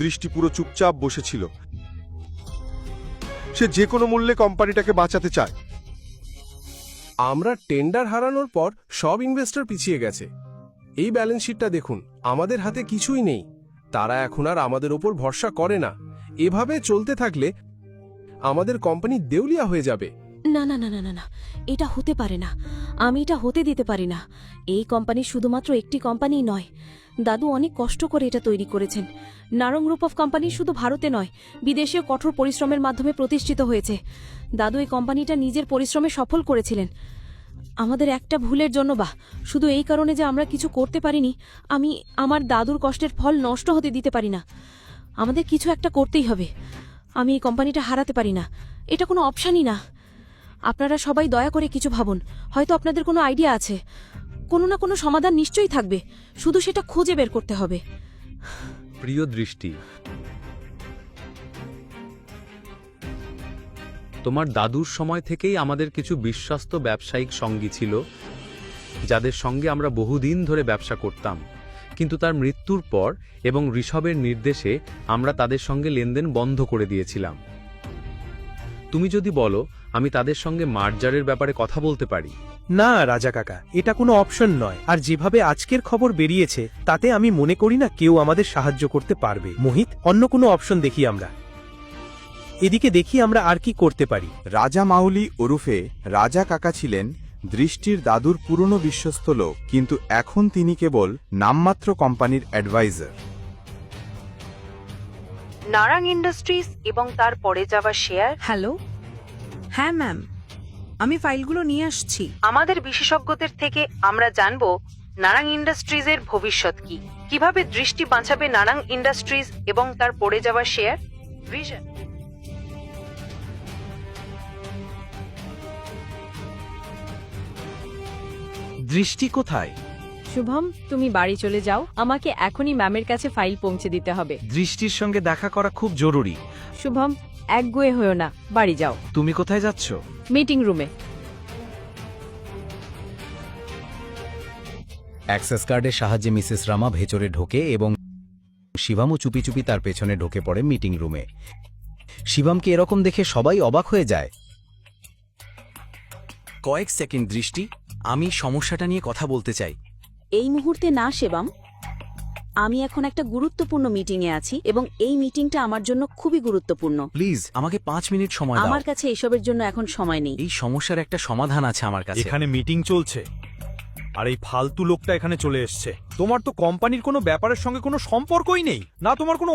দৃষ্টি পুরো চুপচাপ বসেছিল। সে যে কোনো মূল্যে কোম্পানিটাকে বাঁচাতে চায়। আমরা টেন্ডার হারানোর পর সব ইনভেস্টর পিছিয়ে গেছে। এই ব্যালেন্স শিটটা দেখুন আমাদের হাতে কিছুই নেই। তারা এখন আর আমাদের ওপর ভরসা করে না। এভাবে চলতে থাকলে আমাদের কোম্পানি দেউলিয়া হয়ে যাবে। না না না না না না এটা হতে পারে না। আমি এটা হতে দিতে পারি না। এই কোম্পানি শুধুমাত্র একটি কোম্পানি নয়। দাদু অনেক কষ্ট করে এটা তৈরি করেছেন। নারং গ্রুপ অফ কোম্পানি শুধু ভারতে নয়, বিদেশেও কঠোর পরিশ্রমের মাধ্যমে প্রতিষ্ঠিত হয়েছে। দাদু এই কোম্পানিটা নিজের পরিশ্রমে সফল করেছিলেন। আমাদের একটা ভুলের জন্য বা, শুধু এই কারণে যে আমরা কিছু করতে পারিনি, আমি আমার দাদুর কষ্টের ফল নষ্ট হতে দিতে পারি না। আমাদের কিছু একটা করতেই হবে। আমি এই কোম্পানিটা হারাতে পারি না। এটা কোনো অপশানই না। আপনারা সবাই দয়া করে কিছু ভাবুন। হয়তো আপনাদের কোনো আইডিয়া আছে। কোনো না কোনো সমাধান নিশ্চয়ই থাকবে। শুধু সেটা খুঁজে বের করতে হবে। প্রিয় দৃষ্টি, তোমার দাদুর সময় থেকেই আমাদের কিছু বিশ্বস্ত ব্যবসায়িক সঙ্গী ছিল, যাদের সঙ্গে আমরা বহুদিন ধরে ব্যবসা করতাম। কিন্তু তার মৃত্যুর পর এবং ঋষভের নির্দেশে আমরা তাদের সঙ্গে লেনদেন বন্ধ করে দিয়েছিলাম। তুমি যদি বলো আমি তাদের সঙ্গে মার্জারের ব্যাপারে কথা বলতে পারি। না রাজা কাকা এটা কোনো অপশন নয়। আর যেভাবে আজকের খবর বেরিয়েছে তাতে আমি মনে করি না কেউ আমাদের সাহায্য করতে পারবে। মোহিত অন্য কোনো অপশন দেখি আমরা। এদিকে দেখি আমরা আর কি করতে পারি। রাজা মাউলি ওরুফে রাজা কাকা ছিলেন দৃষ্টির দাদুর পুরনো বিশ্বস্ত লোক কিন্তু এখন তিনি কেবল নামমাত্র কোম্পানির অ্যাডভাইজার। নারাং ইন্ডাস্ট্রিজ এবং তার পরে যাওয়া শেয়ার। হ্যালো? হ্যাঁ ম্যাম। আমি ফাইলগুলো নিয়ে আসছি। আমাদের বিশেষজ্ঞদের থেকে আমরা জানব নারাং ইন্ডাস্ট্রিজের ভবিষ্যৎ কি। কীভাবে দৃষ্টি বাঁচাবে নারাং ইন্ডাস্ট্রিজ এবং তার পড়ে যাওয়া শেয়ার? ভিশন দৃষ্টি কোথায়? শুভম তুমি বাড়ি চলে যাও। আমাকে এখনই ম্যামের কাছে ফাইল পৌঁছে দিতে হবে। দৃষ্টির সঙ্গে দেখা করা খুব জরুরি। শুভম একগুয়ে হয়েও না। বাড়ি যাও। তুমি কোথায় যাচ্ছ? মিটিং রুমে। অ্যাক্সেস কার্ডের সাহায্যে মিসেস রামা ভেতরে ঢোকে এবং শিবামও চুপি চুপি তার পেছনে ঢোকে পড়ে মিটিং রুমে। শিবামকে এরকম দেখে সবাই অবাক হয়ে যায়? কয়েক সেকেন্ড দৃষ্টি। আমি সমস্যাটা নিয়ে কথা বলতে চাই। এই মুহূর্তে না সেবাম আমি এখন একটা গুরুত্বপূর্ণ মিটিংয়ে আছি এবং এই মিটিংটা আমার জন্য খুবই গুরুত্বপূর্ণ। প্লিজ আমাকে পাঁচ মিনিট সময় দাও। আমার কাছে এসবের জন্য এখন সময় নেই। এই সমস্যার একটা সমাধান আছে আমার কাছে। এখানে মিটিং চলছে। আর এই ফালতু লোকটা এখানে চলে এসছে। তোমার তো কোম্পানির কোনো ব্যাপারের সঙ্গে কোনো সম্পর্কই নেই। না তোমার কোনো